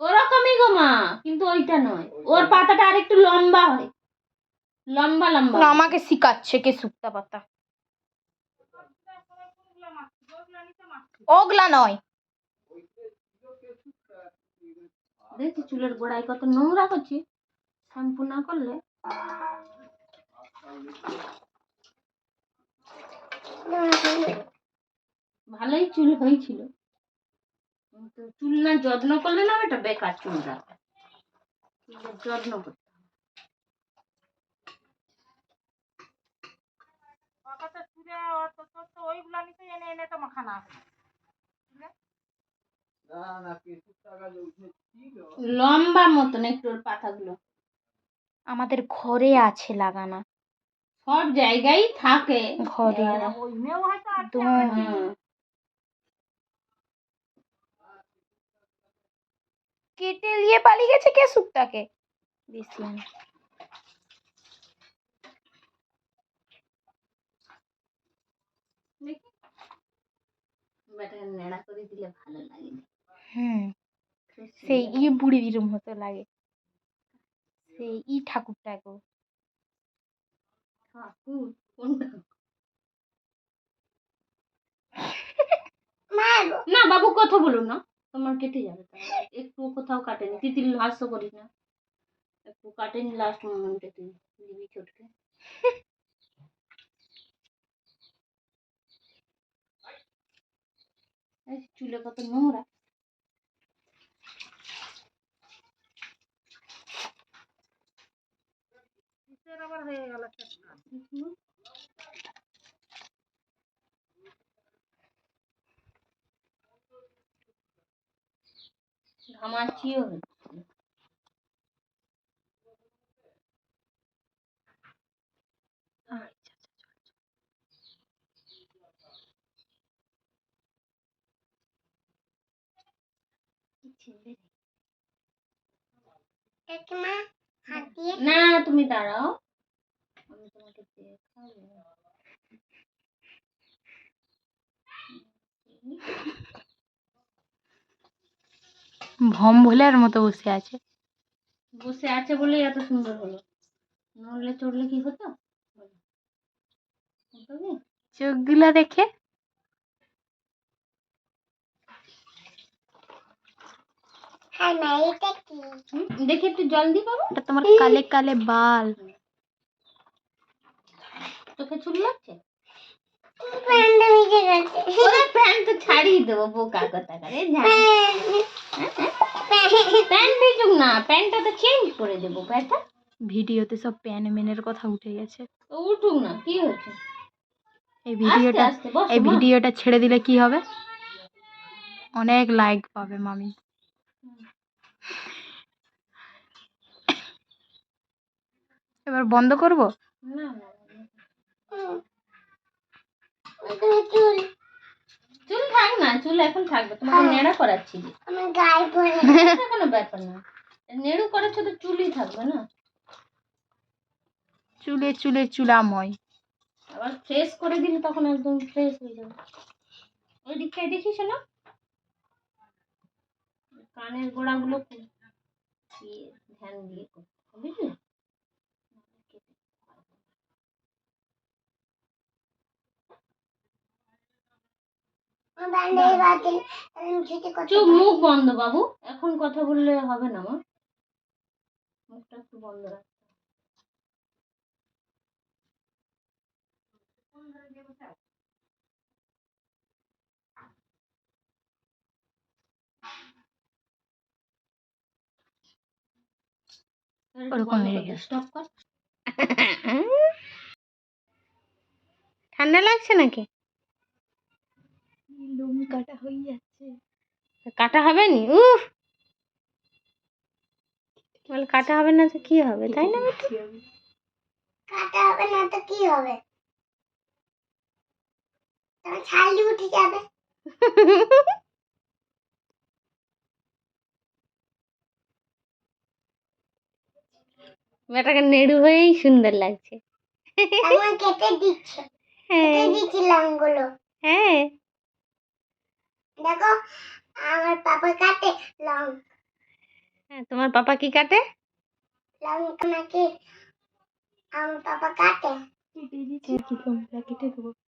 ওরকমই গো মা কিন্তু ওইটা নয়। ওর পাতাটা আরেকটু লম্বা হয়। লম্বা লম্বা আমাকে শিখাচ্ছে কে শুক্তা পাতা। ওগুলা নয়। দেখছি চুলের গোড়ায় কত নোংরা করছি শ্যাম্পু না করলে? ভালোই চুল হয়েছিল। কিন্তু চুল না যত্ন করলে না এটা বেকার চুল রাখা চুলের যত্ন করতে হবে। লম্বা মতন একটু পাতাগুলো। আমাদের ঘরে আছে লাগানো। সব জায়গায় থাকে। ঘরে। কেটে নিয়ে পালিয়ে গেছে কে বেশি লাগে। হুম। সেই ইয়ে বুড়ি দিরুম হতে লাগে। সেই ই ঠাকুরটা গো। ঠাকুর? না বাবু কথা বলুন না। তোমার কেটে যাবে একটু কোথাও কাটেনি। তিতির লাস্ট করিস না। একটু কাটেনি লাস্ট মোমেন্টে তুই দিবি চটকে। এই চুলে কত নোংরা। হুম। ঘামাচিও হচ্ছে। না তুমি দাঁড়াও। দেখাবো ভম ভোলার মতো বসে আছে। বসে আছে বলেই এত সুন্দর হলো। নড়লে চড়লে কি হতো? বলো। হতো কি? চোখগুলো দেখে। দেখি একটু জল দি বাবা। ওটা তোমার কালে কালে বাল। তোকে চুল লাগছে প্যান্ট তো ছাড়িয়ে দেবো বোকা কথা করে প্যান্ট ভিজুক না প্যান্টটা তো চেঞ্জ করে দেবো প্যান্টটা। ভিডিওতে সব প্যান ম্যানের কথা উঠে গেছে। উঠুক না কি হচ্ছে? এই ভিডিওটা এই ভিডিওটা ছেড়ে দিলে কি হবে? অনেক লাইক পাবে মামি। এবার বন্ধ করব? না না, না। চুল থাক না চুল এখন থাকবে তোমাকে নেড়া করাচ্ছি কোনো ব্যাপার না। নেড়ু করাচ্ছ তো চুলই থাকবে না। চুলে চুলে চুলাময়। আবার ফ্রেশ করে দিলে তখন একদম ফ্রেশ হয়ে যাবে। ওই দিকটায় দেখিস না কানের গোড়াগুলো ইয়ে ধ্যান দিয়ে করতে বুঝলি? চুপ মুখ বন্ধ বাবু। এখন কথা বললে হবে না মা। মুখটা একটু বন্ধ রাখ। ওরকম স্টপ কর। ঠান্ডা লাগছে নাকি? লোম কাটা হয়ে যাচ্ছে। কাটা হবে নি? উফ! বলে কাটা হবে না তো কি হবে তাই না? কাটা হবে না তো কি হবে? তোমার ছালি উঠে যাবে। বেটাকে নেড়ু হয়েই সুন্দর লাগছে। আমার কেটে দিচ্ছে। হ্যাঁ। কেটে দিচ্ছি লংগুলো হ্যাঁ। দেখো আমার পাপা কাটে লং। হ্যাঁ, তোমার পাপা কি কাটে? লং নাকি আমার পাপা কাটে। কেটে দিচ্ছে লঙ্কা কেটে দেবো?